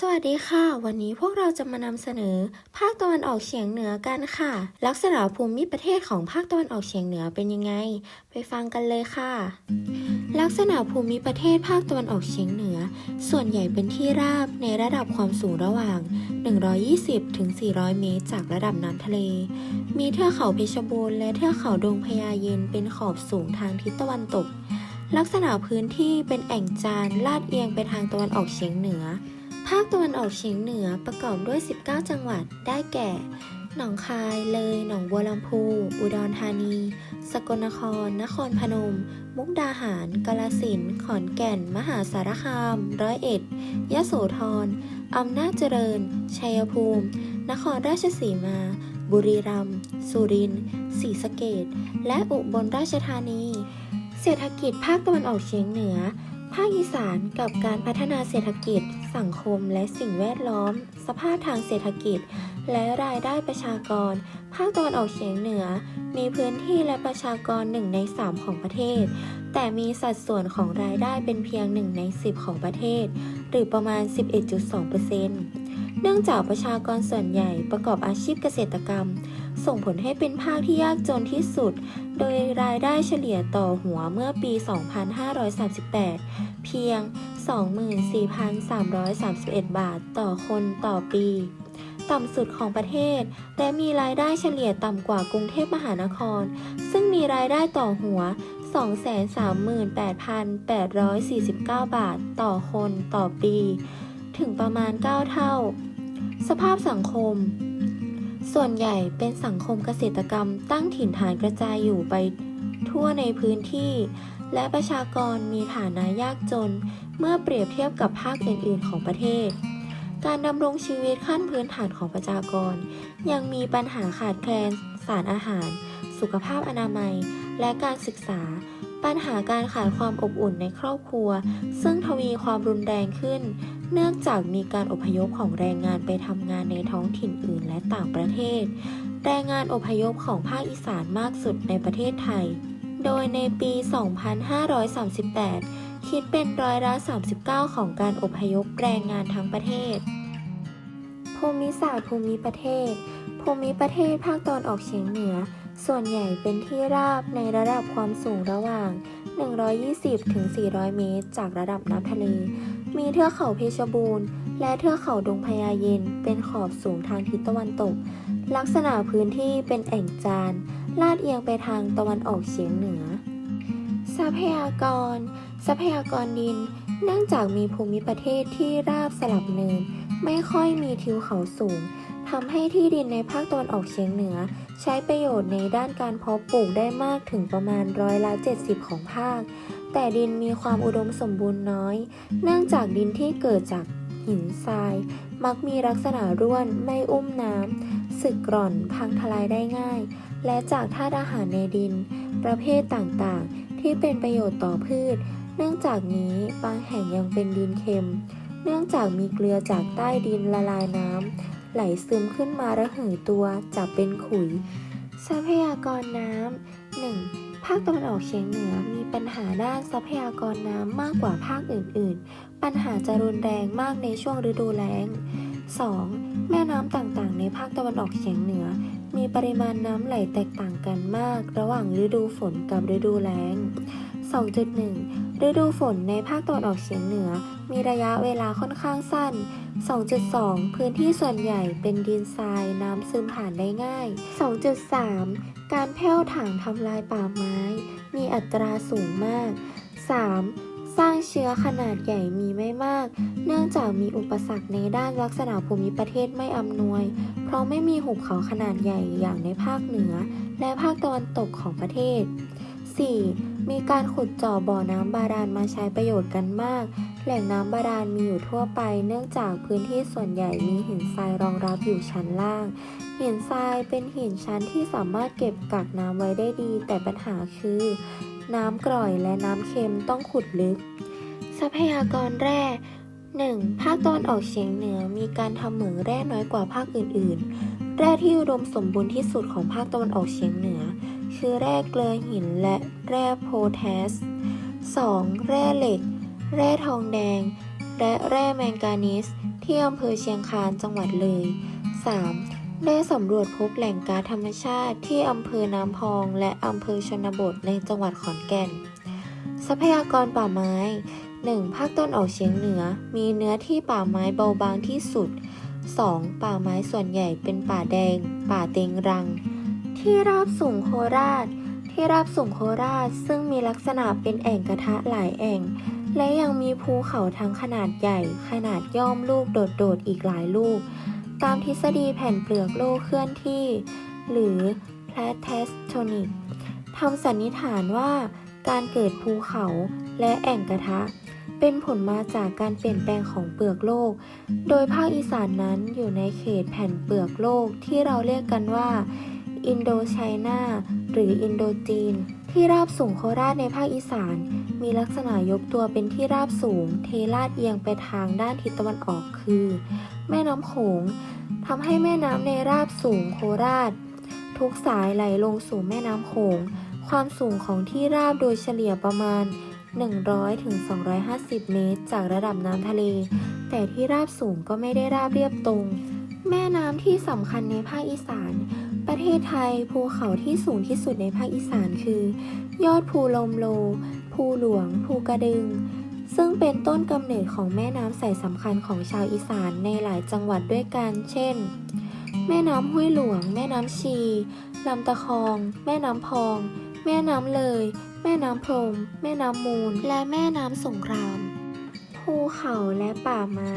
สวัสดีค่ะ วันนี้พวกเราจะมานำเสนอ ภาคตะวันออกเฉียงเหนือกันค่ะ ลักษณะภูมิประเทศของภาคตะวันออกเฉียงเหนือเป็นยังไง ไปฟังกันเลยค่ะ ลักษณะภูมิประเทศภาคตะวันออกเฉียงเหนือ ส่วนใหญ่เป็นที่ราบในระดับความสูงระหว่าง 120ถึง400 เมตร จากระดับน้ำทะเล มีเทือกเขาเพชรบูรณ์และเทือกเขาดงพญาเย็นเป็นขอบสูงทางทิศตะวันตก ลักษณะพื้นที่เป็นแอ่งจานลาดเอียงไปทางตะวันออกเฉียงเหนือ ภาคตะวันออกเฉียงเหนือประกอบด้วย 19 จังหวัด ได้แก่ หนองคาย เลย หนองบัวลำพู อุดรธานี สกลนคร นครพนม มุกดาหาร กาฬสินธุ์ ขอนแก่น มหาสารคาม ร้อยเอ็ด ยะโสธร อำนาจเจริญ ชัยภูมิ นครราชสีมา บุรีรัมย์ สุรินทร์ ศรีสะเกษและอุบลราชธานี เศรษฐกิจภาคตะวันออกเฉียงเหนือ ภาคอีสานกับการพัฒนาเศรษฐกิจ สังคมและสิ่งแวดล้อม สภาพทางเศรษฐกิจ และรายได้ประชากร ภาคตะวันออกเฉียงเหนือ มีพื้นที่และประชากร1ใน3 ของประเทศ แต่มีสัดส่วนของรายได้เป็นเพียง1ใน10 ของประเทศ หรือประมาณ 11.2%เนื่องจากประชากรส่วนใหญ่ประกอบอาชีพเกษตรกรรม ส่งผลให้เป็นภาคที่ยากจนที่สุด โดยรายได้เฉลี่ยต่อหัวเมื่อปี 2538 เพียง 24,331 บาทต่อคนต่อปี ต่ำสุดของประเทศ และมีรายได้เฉลี่ยต่ำกว่ากรุงเทพมหานคร ซึ่งมีรายได้ต่อหัว 238,849 บาทต่อคนต่อปี ถึงประมาณ 9 เท่า สภาพสังคม ส่วนใหญ่เป็นสังคมเกษตรกรรมตั้งถิ่นฐานกระจายอยู่ไปทั่วในพื้นที่ และประชากรมีฐานะยากจน เมื่อเปรียบเทียบกับภาคอื่นๆของประเทศ การดำรงชีวิตขั้นพื้นฐานของประชากร ยังมีปัญหาขาดแคลน สารอาหาร สุขภาพอนามัย และการศึกษา ปัญหาการขาดความอบอุ่นในครอบครัว ซึ่งทวีความรุนแรงขึ้น เนื่องจากมีการอพยพของแรงงานไปทำงานในท้องถิ่นอื่นและต่างประเทศ แรงงานอพยพของภาคอีสานมากสุดในประเทศไทย โดยในปี 2538 คิดเป็นร้อยละ 39 ของการอพยพแรงงานทั้งประเทศ ภูมิศาสตร์ภูมิประเทศ ภูมิประเทศภาคตะวันออกเฉียงเหนือ ส่วนใหญ่เป็นที่ราบในระดับความสูงระหว่าง 120-400 เมตร จากระดับน้ำทะเล มีเทือกเขาเพชรบูรณ์ และเทือกเขาดงพญาเย็น เป็นขอบสูงทางทิศตะวันตก ลักษณะพื้นที่เป็นแอ่งจาน ลาดเอียงไปทางตะวันออกเฉียงเหนือ ทรัพยากร ทรัพยากรดิน เนื่องจากมีภูมิประเทศที่ราบสลับเนิน ไม่ค่อยมีทิวเขาสูง ทำให้ที่ดินในภาคตะวันออกเฉียงเหนือ ใช้ประโยชน์ในด้านการเพาะปลูกได้มากถึงประมาณร้อยละ 70 ของภาค แต่ดินมีความอุดมสมบูรณ์น้อย เนื่องจากดินที่เกิดจากหินทราย มักมีลักษณะร่วนไม่อุ้มน้ำสึกกร่อนพังทลายได้ง่าย และจากธาตุอาหารในดิน ประเภทต่างๆ ที่เป็นประโยชน์ต่อพืช เนื่องจากนี้บางแห่งยังเป็นดินเค็ม เนื่องจากมีเกลือจากใต้ดินละลายน้ำ ไหลซึมขึ้นมาระเหยตัวจับเป็นขุย ทรัพยากรน้ำ 1. ภาคตะวันออกเฉียงเหนือมีปัญหาด้านทรัพยากรน้ำมากกว่าภาคอื่น ๆ ปัญหาจะรุนแรงมากในช่วงฤดูแล้ง 2. แม่น้ำต่างๆ ในภาคตะวันออกเฉียงเหนือ มีปริมาณน้ำไหลแตกต่างกันมาก ระหว่างฤดูฝนกับฤดูแล้ง 2.1 ฤดูฝนในภาคตะวันออกเฉียงเหนือ มีระยะเวลาค่อนข้างสั้น 2.2 พื้นที่ส่วนใหญ่เป็นดินทรายน้ำซึมผ่านได้ง่าย 2.3 การแผ่วถางทำลายป่าไม้ มีอัตราสูงมาก 3. สร้างเชื้อขนาดใหญ่มีไม่มาก เนื่องจากมีอุปสรรคในด้านลักษณะภูมิประเทศไม่อำนวย เพราะไม่มีหุบเขาขนาดใหญ่อย่างในภาคเหนือ และภาคตะวันตกของประเทศ 4. มีการขุดเจาะบ่อน้ำบาดาลมาใช้ประโยชน์กันมาก แหล่งน้ำบาดาลมีอยู่ทั่วไป เนื่องจากพื้นที่ส่วนใหญ่มีหินทรายรองรับอยู่ชั้นล่าง หินทรายเป็นหินชั้นที่สามารถเก็บกักน้ำไว้ได้ดี แต่ปัญหาคือ น้ำกร่อยและน้ำเค็มต้องขุดลึก ทรัพยากรแร่ 1. ภาคตะวันออกเฉียงเหนือมีการทำเหมืองแร่น้อยกว่าภาคอื่น ๆ แร่ที่อุดมสมบูรณ์ที่สุดของภาคตะวันออกเฉียงเหนือ คือแร่เกลือหินและแร่โพแทส 2. แร่เหล็ก แร่ทองแดง และแร่แมงกานีสที่อำเภอเชียงคานจังหวัดเลย 3. ได้สำรวจพบแหล่งก๊าซธรรมชาติที่อำเภอน้ำพอง และอำเภอชนบทในจังหวัดขอนแก่น ทรัพยากรป่าไม้ 1. ภาคต้นออกเฉียงเหนือ มีเนื้อที่ป่าไม้เบาบางที่สุด 2. ป่าไม้ส่วนใหญ่เป็นป่าแดง ป่าเต็งรัง ที่ราบสูงโคราช ที่ราบสูงโคราชซึ่งมีลักษณะเป็นแอ่งกระทะหลายแอ่ง และยังมีภูเขาทั้งขนาดใหญ่ ขนาดย่อมลูกโดดๆอีกหลายลูก ตามทฤษฎีแผ่นเปลือกโลกเคลื่อนที่ หรือ platectonic ทำสันนิษฐานว่าการเกิดภูเขาและแอ่งกระทะ เป็นผลมาจากการเปลี่ยนแปลงของเปลือกโลก โดยภาคอีสานนั้นอยู่ในเขตแผ่นเปลือกโลกที่เราเรียกกันว่า อินโดไชน่าหรืออินโดจีน ที่ราบสูงโคราชในภาคอีสาน มีลักษณะยกตัวเป็นที่ราบสูง เทลาดเอียงไปทางด้านทิศตะวันออกคือ แม่น้ำโขงทำให้แม่น้ำในราบสูงโคราช ทุกสายไหลลงสู่แม่น้ำโขง ความสูงของที่ราบโดยเฉลี่ยประมาณ 100ถึง250 เมตร จากระดับน้ำทะเล แต่ที่ราบสูงก็ไม่ได้ราบเรียบตรง แม่น้ำที่สำคัญในภาคอีสาน ประเทศไทยภูเขาที่สูงที่สุดในภาคอีสานคือ ยอดภูลมโล ภูหลวง ภูกระดึง ซึ่งเป็นต้นกำเนิดของแม่น้ำสายสำคัญของชาวอีสานในหลายจังหวัดด้วยกัน เช่น แม่น้ำห้วยหลวง แม่น้ำชีลำตะคอง แม่น้ำพอง แม่น้ำเลย แม่น้ำพรม แม่น้ำมูล และแม่น้ำสงคราม ภูเขาและป่าไม้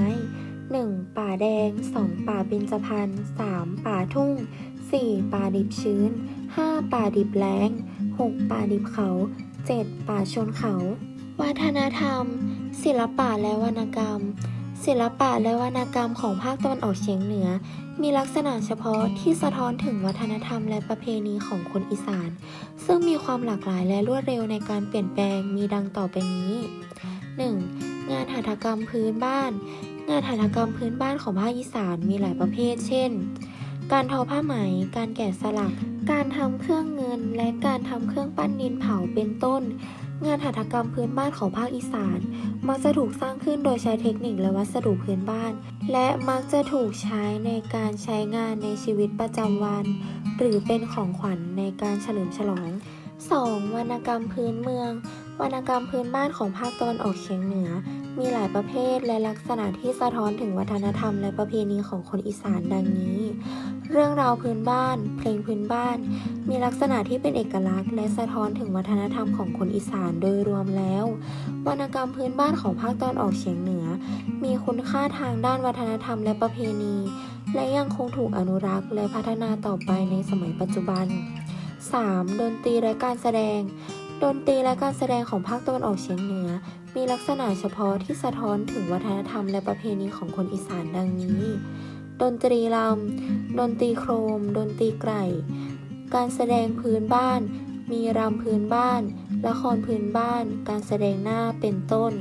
1. ป่าแดง 2. ป่าเบญจพรรณ 3. ป่าทุ่ง 4. ป่าดิบชื้น 5. ป่าดิบแล้ง 6. ป่าดิบเขา 7. ป่าชนเขา วัฒนธรรม ศิลปะและวรรณกรรม ศิลปะและวรรณกรรมของภาคตะวันออกเฉียงเหนือ มีลักษณะเฉพาะที่สะท้อนถึงวัฒนธรรมและประเพณีของคนอีสาน ซึ่งมีความหลากหลายและรวดเร็วในการเปลี่ยนแปลงมีดังต่อไปนี้ 1. งานหัตถกรรมพื้นบ้าน งานหัตถกรรมพื้นบ้านของภาคอีสานมีหลายประเภท เช่น การทอผ้าไหม การแกะสลัก การทำเครื่องเงิน และการทำเครื่องปั้นดินเผาเป็นต้น งานหัตถกรรมพื้นบ้านของภาคอีสาน มักจะถูกสร้างขึ้นโดยใช้เทคนิคและวัสดุพื้นบ้าน และมักจะถูกใช้ในการใช้งานในชีวิตประจำวัน หรือเป็นของขวัญในการเฉลิมฉลอง 2. วรรณกรรมพื้นเมือง วรรณกรรมพื้นบ้านของภาคตะวันออกเฉียงเหนือ มีหลายประเภทและลักษณะที่สะท้อนถึงวัฒนธรรมและประเพณีของคนอีสานดังนี้ เรื่องราวพื้นบ้าน เพลงพื้นบ้าน มีลักษณะที่เป็นเอกลักษณ์และสะท้อนถึงวัฒนธรรมของคนอีสานโดยรวมแล้ว วรรณกรรมพื้นบ้านของภาคตะวันออกเฉียงเหนือ มีคุณค่าทางด้านวัฒนธรรมและประเพณี และยังคงถูกอนุรักษ์และพัฒนาต่อไปในสมัยปัจจุบัน 3. ดนตรีและการแสดง ดนตรีและการแสดงของภาคตะวันออกเฉียงเหนือ มีลักษณะเฉพาะที่สะท้อนถึงวัฒนธรรมและประเพณีของคนอีสานดังนี้ ดนตรีลำ ดนตรีโครม ดนตรีไกร่การแสดงพื้นบ้าน มีรำพื้นบ้าน ละครพื้นบ้าน การแสดงหน้าเป็นต้น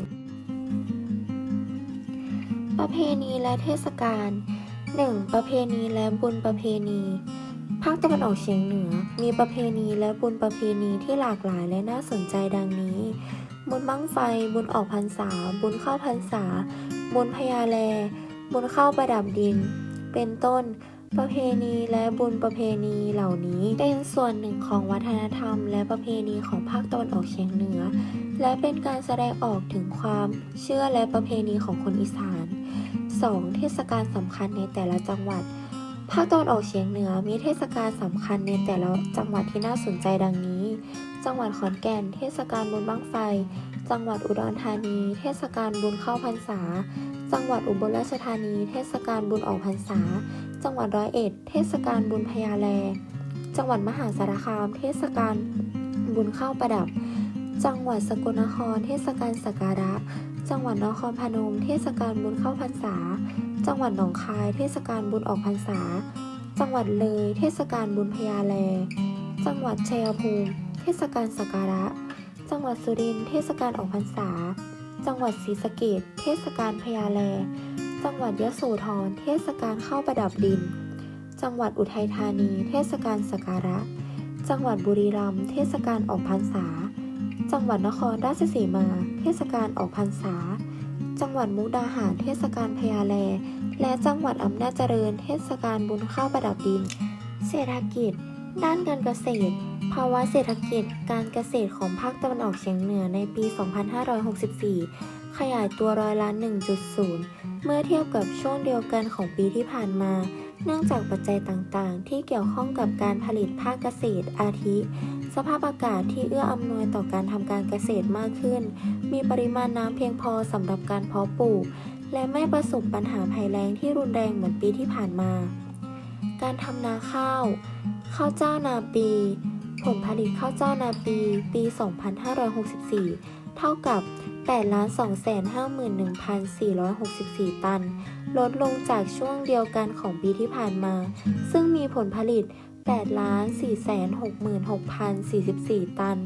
ประเพณีและเทศกาล 1. ประเพณีและบุญประเพณี ภาคตะวันออกเฉียงเหนือ มีประเพณีและบุญประเพณีที่หลากหลายและน่าสนใจดังนี้ บุญบั้งไฟ บุญออกพรรษา บุญเข้าพรรษา บุญพญาแล บุญเข้าประดับดิน เป็นต้น ประเพณีและบุญประเพณีเหล่านี้เป็นส่วนหนึ่งของวัฒนธรรม และประเพณีของภาคตะวันออกเฉียงเหนือ และเป็นการแสดงออกถึงความเชื่อและประเพณีของคนอีสาน 2. เทศกาลสำคัญในแต่ละจังหวัด ภาคตะวันออกเฉียงเหนือมีเทศกาลสำคัญในแต่ละจังหวัดที่น่าสนใจดังนี้ จังหวัดขอนแก่น เทศกาลบุญบั้งไฟ จังหวัดอุดรธานี เทศกาลบุญเข้าพรรษา จังหวัดอุบลราชธานี เทศกาลบุญออกพรรษา จังหวัดร้อยเอ็ด เทศกาลบุญพญาแล จังหวัดมหาสารคาม เทศกาลบุญเข้าประดับ จังหวัดสกลนคร เทศกาลสักการะ จังหวัดนครพนม เทศกาลบุญเข้าพรรษา จังหวัดหนองคาย เทศกาลบุญออกพรรษา จังหวัดเลย เทศกาลบุญพญาแล จังหวัดชัยภูมิ เทศกาลสักการะ จังหวัดสุรินทร์ เทศกาลออกพรรษา จังหวัดศรีสะเกษเทศกาลพญาแล จังหวัดยโสธร เทศกาลเข้าประดับดิน จังหวัดอุทัยธานี เทศกาลสักการะ จังหวัดบุรีรัมย์ เทศกาลออกพรรษา จังหวัดนครราชสีมา เทศกาลออกพรรษา จังหวัดมุกดาหารเทศกาลพญาแล และจังหวัดอำนาจเจริญ เทศกาลบุญข้าวประดับดิน เศรษฐกิจ ด้านการเกษตร ภาวะเศรษฐกิจ การเกษตรของภาคตะวันออกเฉียงเหนือในปี 2564 ขยายตัวร้อยละ 1.0 เมื่อเทียบกับช่วงเดียวกันของปีที่ผ่านมา เนื่องจากปัจจัยต่างๆ ที่เกี่ยวข้องกับการผลิตภาคเกษตรอาทิ สภาพอากาศที่เอื้ออำนวยต่อการทำการเกษตรมากขึ้น มีปริมาณน้ำเพียงพอสำหรับการเพาะปลูก และไม่ประสบปัญหาภัยแล้งที่รุนแรงเหมือนปีที่ผ่านมา การทำนาข้าว ข้าวเจ้านาปี ผลผลิตข้าวเจ้านาปี ปี 2564 เท่ากับ 8,251,464 ตัน ลดลงจากช่วงเดียวกันของปีที่ผ่านมา ซึ่งมีผลผลิต 8,466,044 ตัน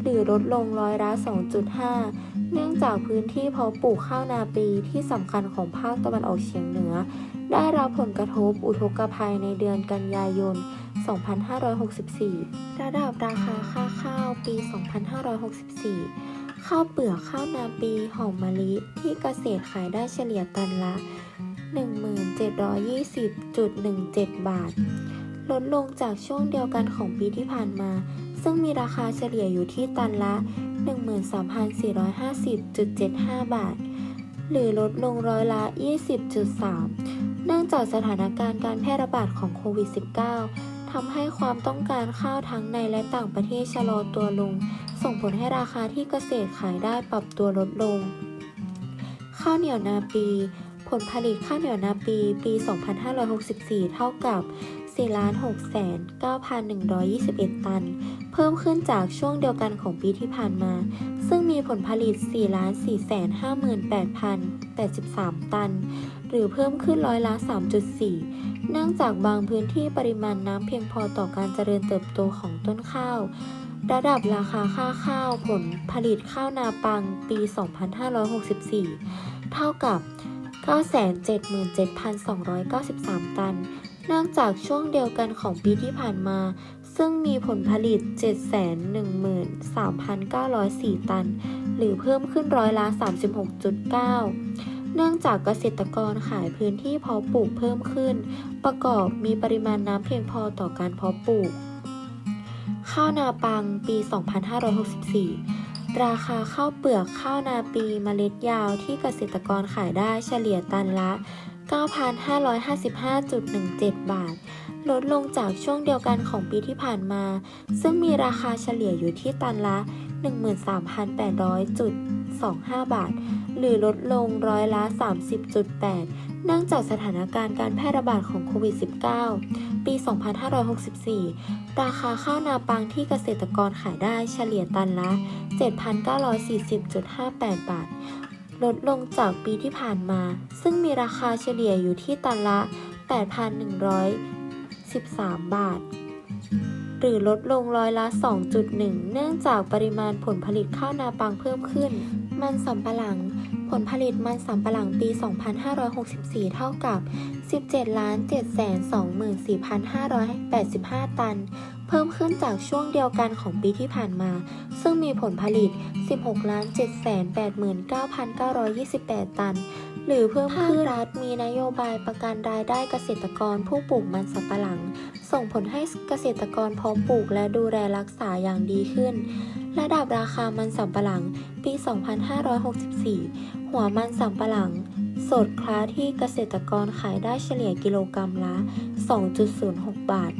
หรือลดลงร้อยละ 2.5 เนื่องจากพื้นที่เพาะปลูกข้าวนาปีที่สำคัญของภาคตะวันออกเฉียงเหนือ ได้รับผลกระทบอุทกภัยในเดือนกันยายน 2564 ระดับราคาค่าข้าวปี 2564ข้าวเปลือกข้าวนาปีหอมมะลิที่เกษตรขายได้เฉลี่ยตันละ 1720.17 บาท ลดลงจากช่วงเดียวกันของปีที่ผ่านมา ซึ่งมีราคาเฉลี่ยอยู่ที่ตันละ 13,450.75 บาท หรือลดลงร้อยละ 20.3 เนื่องจากสถานการณ์การแพร่ระบาดของโควิด -19 ทำให้ความต้องการข้าวทั้งในและต่างประเทศชะลอตัวลง ส่งผลให้ราคาที่เกษตรขายได้ปรับตัวลดลง ข้าวเหนียวนาปี ผลผลิตข้าวเหนียวนาปี ปี 2564 เท่ากับ 4,609,121 ตัน เพิ่มขึ้นจากช่วงเดียวกันของปีที่ผ่านมา ซึ่งมีผลผลิต 4,458,083 ตัน หรือเพิ่มขึ้นร้อยละ 3.4 เนื่องจากบางพื้นที่ปริมาณน้ำเพียงพอต่อการเจริญเติบโตของต้นข้าว ระดับราคาค่าข้าวผลผลิตข้าวนาปังปี 2564 เท่ากับ977,293 ตัน เนื่องจากช่วงเดียวกันของปีที่ผ่านมา ซึ่งมีผลผลิต 713,904 ตัน หรือเพิ่มขึ้นร้อยละ 36.9 เนื่องจากเกษตรกรขายพื้นที่เพาะปลูกเพิ่มขึ้น ประกอบมีปริมาณน้ำเพียงพอต่อการเพาะปลูก ข้าวนาปังปี 2564ราคาข้าวเปลือกข้าวนาปีเมล็ดยาวที่เกษตรกรขายได้เฉลี่ยตันละ 9,555.17 บาท ลดลงจากช่วงเดียวกันของปีที่ผ่านมา ซึ่งมีราคาเฉลี่ยอยู่ที่ตันละ 13,800.25 บาท หรือลดลงร้อยละ 30.8 เนื่องจากสถานการณ์การแพร่ระบาดของโควิด -19 ปี 2564 ราคาข้าวนาปังที่เกษตรกรขายได้เฉลี่ยตันละ 7,940.58 บาท ลดลงจากปีที่ผ่านมา ซึ่งมีราคาเฉลี่ยอยู่ที่ตันละ 8,113 บาท หรือลดลงร้อยละ 2.1 เนื่องจากปริมาณผลผลิตข้าวนาปังเพิ่มขึ้น มันสำปะหลัง ผลผลิตมันสำปะหลังปี 2564 เท่ากับ17,724,585 ตัน เพิ่มขึ้นจากช่วงเดียวกันของปีที่ผ่านมา ซึ่งมีผลผลิต 16,789,928 ตัน หรือเพิ่มขึ้นรัฐมีนโยบายประกันรายได้เกษตรกรผู้ปลูกมันสำปะหลัง ส่งผลให้เกษตรกรเพาะปลูกและดูแลรักษาอย่างดีขึ้น ระดับราคามันสำปะหลัง ปี 2564 หัวมันสำปะหลัง สดคล้าที่เกษตรกรขายได้เฉลี่ยกิโลกรรัมละ 2.06 บาท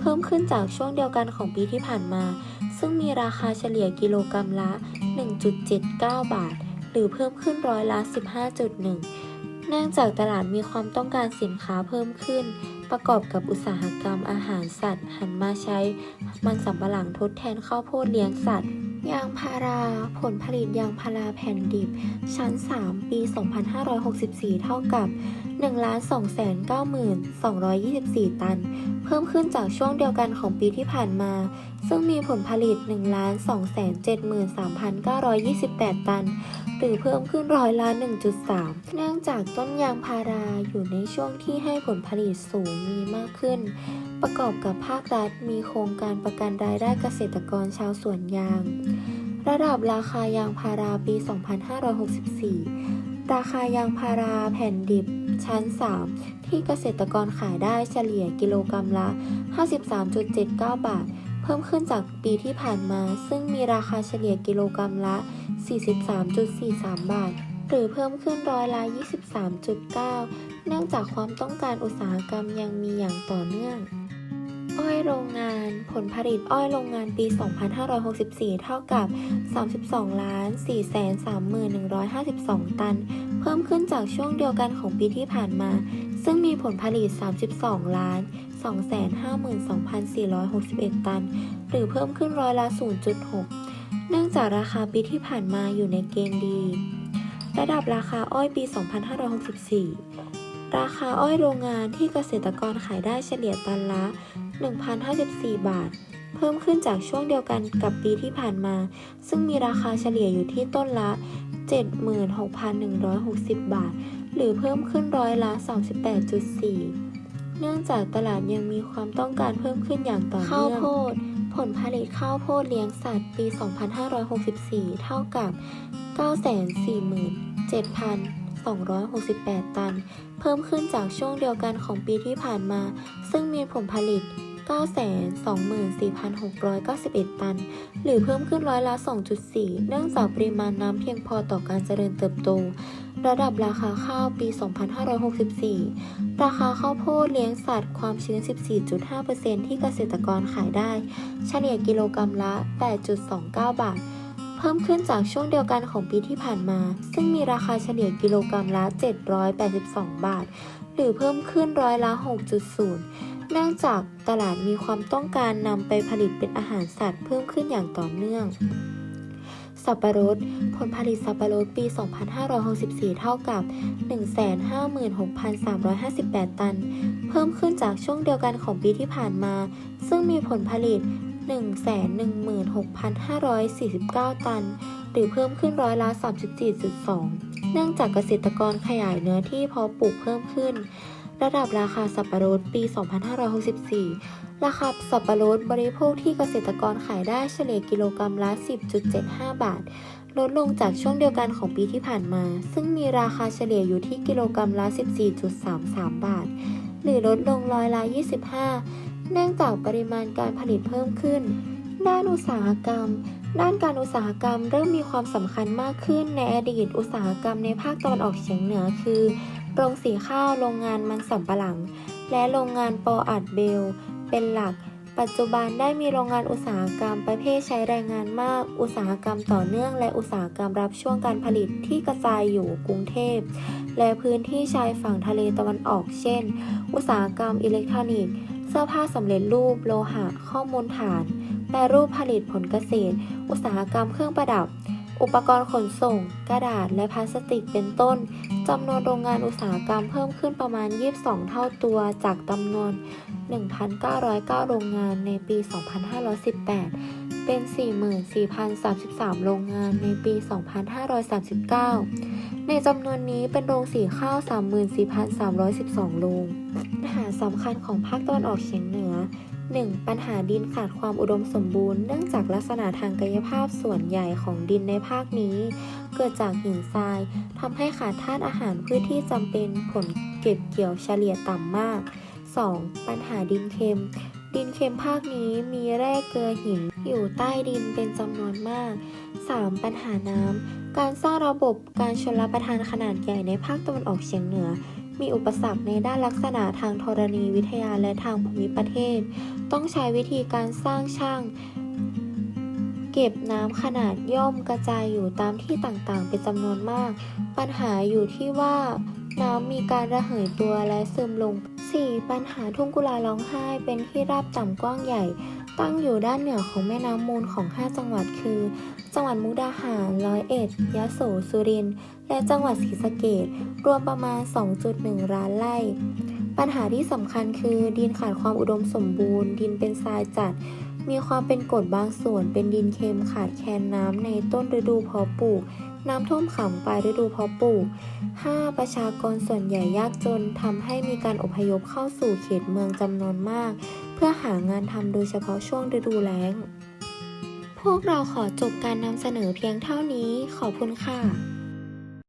เพิ่มขึ้นจากช่วงเดียวกันของปีที่ผ่านมา ซึ่งมีราคาเฉลี่ยกิโลกรรัมละ 1.79 บาท หรือเพิ่มขึ้นร้อยละ 15.1 เนื่องจากตลาดมีความต้องการสินค้าเพิ่มขึ้น ประกอบกับอุตสาหกรรมอาหารสัตว์ หันมาใช้ มันสำปะหลังทดแทนข้าวโพดเลี้ยงสัตว์ ยางพาราผลผลิตยางพาราแผ่นดิบ ชั้น 3 ปี 2564 เท่ากับ 1,290,224 ตัน เพิ่มขึ้นจากช่วงเดียวกันของปีที่ผ่านมา ซึ่งมีผลผลิต 1,273,928 ตัน หรือเพิ่มขึ้นร้อยละ 1.3 เนื่องจากต้นยางพาราอยู่ในช่วงที่ให้ผลผลิตสูงมีมากขึ้น ประกอบกับภาครัฐมีโครงการประกันรายได้เกษตรกรชาวสวนยาง ระดับราคายางพาราปี 2564 ราคายางพาราแผ่นดิบ ชั้น 3 ที่เกษตรกรขายได้เฉลี่ยกิโลกรรัมละ 53.79 บาท เพิ่มขึ้นจากปีที่ผ่านมา ซึ่งมีราคาเฉลี่ยกิโลกรรัมละ 43.43 บาท หรือเพิ่มขึ้นร้อยละ 23.9 เนื่องจากความต้องการอุตสาหกรรมยังมีอย่างต่อเนื่อง อ้อยโรงงาน ผลผลิตอ้อยโรงงานปี 2564 เท่ากับ 32ล้าน431,152 ตัน เพิ่มขึ้นจากช่วงเดียวกันของปีที่ผ่านมา ซึ่งมีผลผลิต 32ล้าน252,461 ตัน หรือเพิ่มขึ้นร้อยละ 0.6 เนื่องจากราคาปีที่ผ่านมาอยู่ในเกณฑ์ดี ระดับราคาอ้อยปี 2564 ราคาอ้อยโรงงานที่เกษตรกรขายได้เฉลี่ยตันละ 1,054 บาท เพิ่มขึ้นจากช่วงเดียวกันกับปีที่ผ่านมา ซึ่งมีราคาเฉลี่ยอยู่ที่ต้นละ 76,160 บาท หรือเพิ่มขึ้นร้อยละ 38.4 เนื่องจากตลาดยังมีความต้องการเพิ่มขึ้นอย่างต่อเนื่อง ข้าวโพด ผลผลิตข้าวโพดเลี้ยงสัตว์ปี 2564 เท่ากับ 947,268 ตัน เพิ่มขึ้นจากช่วงเดียวกันของปีที่ผ่านมา ซึ่งมีผลผลิต 924,691 ตัน หรือเพิ่มขึ้นร้อยละ 2.4 เนื่องจากปริมาณน้ำเพียงพอต่อการเจริญเติบโต ระดับราคาข้าวปี 2564 ราคาข้าวโพดเลี้ยงสัตว์ความชื้น 14.5%ที่เกษตรกรขายได้ เฉลี่ยกิโลกรรัมละ 8.29 บาทเพิ่มขึ้นจากช่วงเดียวกันของปีที่ผ่านมา ซึ่งมีราคาเฉลี่ยกิโลกรรัมละ 782 บาท หรือเพิ่มขึ้นร้อยละ 6.0 เนื่องจากตลาดมีความต้องการนำไปผลิตเป็นอาหารสัตว์เพิ่มขึ้นอย่างต่อเนื่อง สับปะรด ผลผลิตสับปะรดปี 2564 เท่ากับ 156,358 ตัน เพิ่มขึ้นจากช่วงเดียวกันของปีที่ผ่านมา ซึ่งมีผลผลิต 116,549 ตัน หรือเพิ่มขึ้นร้อยละ 34.2 เนื่องจากเกษตรกรขยายเนื้อที่เพาะปลูกเพิ่มขึ้น ระดับราคาสับปะรดปี 2564 ราคาสับปะรดบริโภคที่เกษตรกรขายได้เฉลี่ยกิโลกรรัมละ 10.75 บาท ลดลงจากช่วงเดียวกันของปีที่ผ่านมา ซึ่งมีราคาเฉลี่ยอยู่ที่กิโลกรรัมละ 14.33 บาท หรือลดลงร้อยละ 25 เนื่องจากปริมาณการผลิตเพิ่มขึ้น ด้านอุตสาหกรรมด้านการอุตสาหกรรมเริ่มมีความสำคัญมากขึ้นในอดีตอุตสาหกรรมในภาคตะวันออกเฉียงเหนือคือ โรงสีข้าวโรงงานมันสำปะหลัง และโรงงานปออัดเบล เป็นหลัก ปัจจุบันได้มีโรงงานอุตสาหกรรมประเภทใช้แรงงานมาก อุตสาหกรรมต่อเนื่องและอุตสาหกรรมรับช่วงการผลิตที่กระจายอยู่กรุงเทพ และพื้นที่ชายฝั่งทะเลตะวันออกเช่น อุตสาหกรรมอิเล็กทรอนิกส์เสื้อผ้าสำเร็จรูป โลหะ ข้อมูลฐาน แปรรูปผลิตผลเกษตร อุตสาหกรรมเครื่องประดับ อุปกรณ์ขนส่ง กระดาษและพลาสติกเป็นต้นจำนวนโรงงานอุตสาหกรรมเพิ่มขึ้นประมาณ 22 เท่าตัวจากจำนวน 1,909 โรงงานในปี 2518 เป็น 44,033 โรงงานในปี 2539 ในจำนวนนี้เป็นโรงสีข้าว 34,312 โรงปัญหาสำคัญของภาคตะวันออกเฉียงเหนือ 1. ปัญหาดินขาดความอุดมสมบูรณ์ เนื่องจากลักษณะทางกายภาพส่วนใหญ่ของดินในภาคนี้ เกิดจากหินทรายทำให้ขาดธาตุอาหารพืชที่จำเป็นผลเก็บเกี่ยวเฉลี่ยต่ำมาก 2. ปัญหาดินเค็ม ดินเค็มภาคนี้มีแร่เกลือหินอยู่ใต้ดินเป็นจำนวนมาก 3. ปัญหาน้ำ การสร้างระบบการชลประทานขนาดใหญ่ในภาคตะวันออกเฉียงเหนือ มีอุปสรรคในด้านลักษณะทางธรณีวิทยาและทางภูมิประเทศ ต้องใช้วิธีการสร้างช่าง เก็บน้ำขนาดย่อมกระจายอยู่ตามที่ต่างๆ เป็นจำนวนมาก ปัญหาอยู่ที่ว่าน้ำมีการระเหยตัวและซึมลง 4. ปัญหาทุ่งกุลาร้องไห้เป็นที่ราบต่ำกว้างใหญ่ ตั้งอยู่ด้านเหนือของแม่น้ำมูลของ 5 จังหวัดคือ จังหวัดมุกดาหาร ร้อยเอ็ด ยะโส สุรินทร์ และจังหวัดศรีสะเกษรวมประมาณ 2.1 ล้านไร่ ปัญหาที่สำคัญคือ ดินขาดความอุดมสมบูรณ์ ดินเป็นทรายจัด มีความเป็นกรดบางส่วน เป็นดินเค็มขาดแคลนน้ำในต้นฤดูเพาะปลูก น้ำท่วมขังปลายฤดูเพาะปลูก 5. ประชากรส่วนใหญ่ยากจนทำให้มีการอพยพเข้าสู่เขตเมืองจำนวนมาก เพื่อหางานทำโดยเฉพาะช่วงฤดูแล้ง พวกเราขอจบการนำเสนอเพียงเท่านี้ ขอบคุณค่ะ